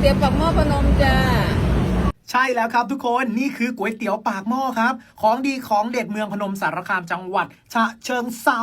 เตี๋ยวปากหม้อพนมจ้า ใช่แล้วครับทุกคนนี่คือก๋วยเตี๋ยวปากหม้อครับ ของดีของเด็ดเมืองพนมสารคามจังหวัด ฉะเชิงเซา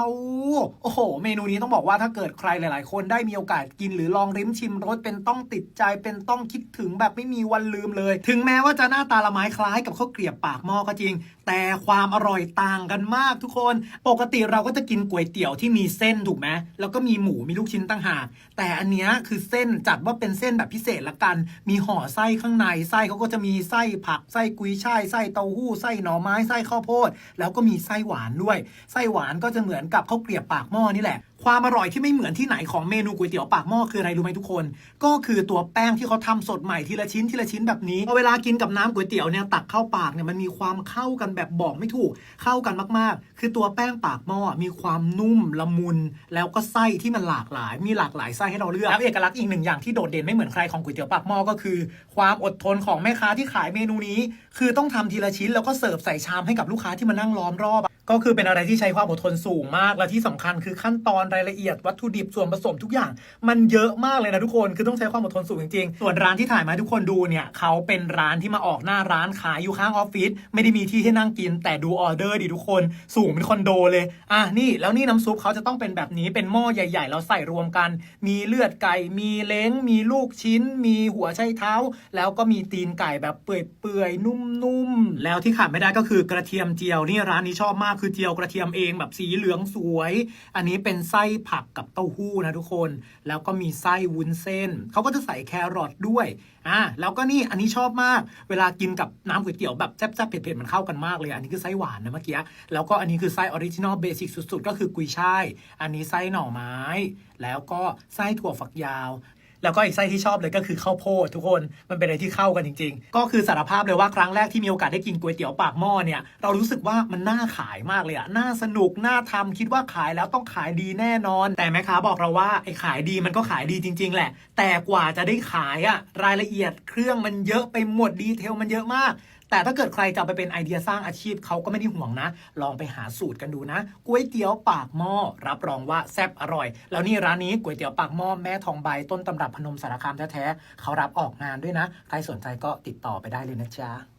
โอ้โห เมนูนี้ต้องบอกว่าถ้าเกิดใครหลาย ๆ คนได้มีโอกาสกินหรือลองริมชิมรสเป็นต้องติดใจเป็นต้องคิดถึงแบบไม่มีวันลืมเลย ถึงแม้ว่าจะหน้าตาละไม้คล้ายกับข้าวเกรียบปากหม้อก็จริง แต่ความอร่อยต่างกันมากทุกคน ปกติเราก็จะกินก๋วยเตี๋ยวที่มีเส้นถูกไหมแล้วก็มีหมูมีลูกชิ้นต่างหากแต่อันเนี้ยคือเส้นจัดว่าเป็นเส้นแบบพิเศษละกัน มีห่อไส้ข้างในไส้เขาก็จะมีไส้ผักไส้กุยช่ายไส้เต้าหู้ไส้หน่อไม้ไส้ข้าวโพด แล้วก็มีไส้หวานด้วยไส้หวานก็จะเหมือนกับข้าวเกรียบปากหม้อนี่แหละความอร่อยที่ไม่เหมือนที่ไหนของเมนูก๋วยเตี๋ยวปากหม้อคืออะไรรู้ไหมทุกคน ก็คือตัวแป้งที่เขาทำสดใหม่ทีละชิ้นทีละชิ้นแบบนี้พอเวลากินกับน้ำก๋วยเตี๋ยวเนี่ยตักเข้าปากเนี่ยมันมีความเข้ากันแบบบอกไม่ถูก เข้ากันมากๆ คือตัวแป้งปากหม้อมีความนุ่มละมุน แล้วก็ไส้ที่มันหลากหลาย มีหลากหลายไส้ให้เราเลือกแล้วเอกลักษณ์อีกหนึ่งอย่างที่โดดเด่นไม่เหมือนใครของก๋วยเตี๋ยวปากหม้อก็คือ ความอดทนของแม่ค้าที่ขายเมนูนี้ คือต้องทำทีละชิ้นแล้วก็เสิร์ฟใส่ชามให้กับลูกค้าที่มานั่งล้อมรอบอะ ก็คือเป็นอะไรที่ใช้ความอดทนสูงมาก และที่สำคัญคือขั้นตอนรายละเอียดวัตถุดิบส่วนผสมทุกอย่าง มันเยอะมากเลยนะทุกคนคือต้องใช้ความอดทนสูงจริงๆ ส่วนร้านที่ถ่ายมาทุกคนดูเนี่ยเขาเป็นร้านที่มาออกหน้าร้านขายอยู่ข้างออฟฟิศไม่ได้มีที่ให้นั่งกิน แต่ดูออเดอร์ดิทุกคน สูงเป็นคอนโดเลยอะนี่แล้วนี่น้ำซุปเขาจะต้องเป็นแบบนี้เป็นหม้อใหญ่ ๆ แล้วใส่รวมกัน มีเลือดไก่ มีเล้ง มีลูกชิ้น มีหัวไชเท้า แล้วก็มีตีนไก่แบบเปื่อยๆนุ่มๆแล้วที่ขาดไม่ได้ก็คือกระเทียมเจียวนี่ร้านนี้ชอบมากคือเจียวกระเทียมเองแบบสีเหลืองสวย อันนี้เป็นไส้ผักกับเต้าหู้นะทุกคน แล้วก็มีไส้วุ้นเส้น เขาก็จะใส่แครอทด้วยอ่าแล้วก็นี่อันนี้ชอบมาก เวลากินกับน้ำก๋วยเตี๋ยวแบบแซ่บๆเผ็ดๆมันเข้ากันมากเลย อันนี้คือไส้หวานนะเมื่อกี้ แล้วก็อันนี้คือไส้ออริจินอลเบสิกสุดๆ ก็คือกุยช่าย อันนี้ไส้หน่อไม้ แล้วก็ไส้ถั่วฝักยาว แล้วก็อีกไส้ที่ชอบเลยก็คือข้าวโพดทุกคนมันเป็นอะไรที่เข้ากันจริง ๆ ก็คือสารภาพเลยว่าครั้งแรกที่มีโอกาสได้กินก๋วยเตี๋ยวปากหม้อเนี่ยเรารู้สึกว่ามันน่าขายมากเลยอะน่าสนุกน่าทำคิดว่าขายแล้วต้องขายดีแน่นอน แต่แม่ค้าบอกเราว่าไอ้ขายดีมันก็ขายดีจริง ๆ แหละ แต่กว่าจะได้ขายอะรายละเอียดเครื่องมันเยอะไปหมดดีเทลมันเยอะมากแต่ถ้าเกิดใครจะไปเป็นไอเดียสร้างอาชีพเขาก็ไม่ได้ห่วงนะ ลองไปหาสูตรกันดูนะก๋วยเตี๋ยวปากหม้อรับรองว่าแซ่บอร่อย แล้วนี่ร้านนี้ก๋วยเตี๋ยวปากหม้อแม่ทองใบต้นตำรับพนมสารคามแท้ๆเขารับออกงานด้วยนะ ใครสนใจก็ติดต่อไปได้เลยนะจ๊ะ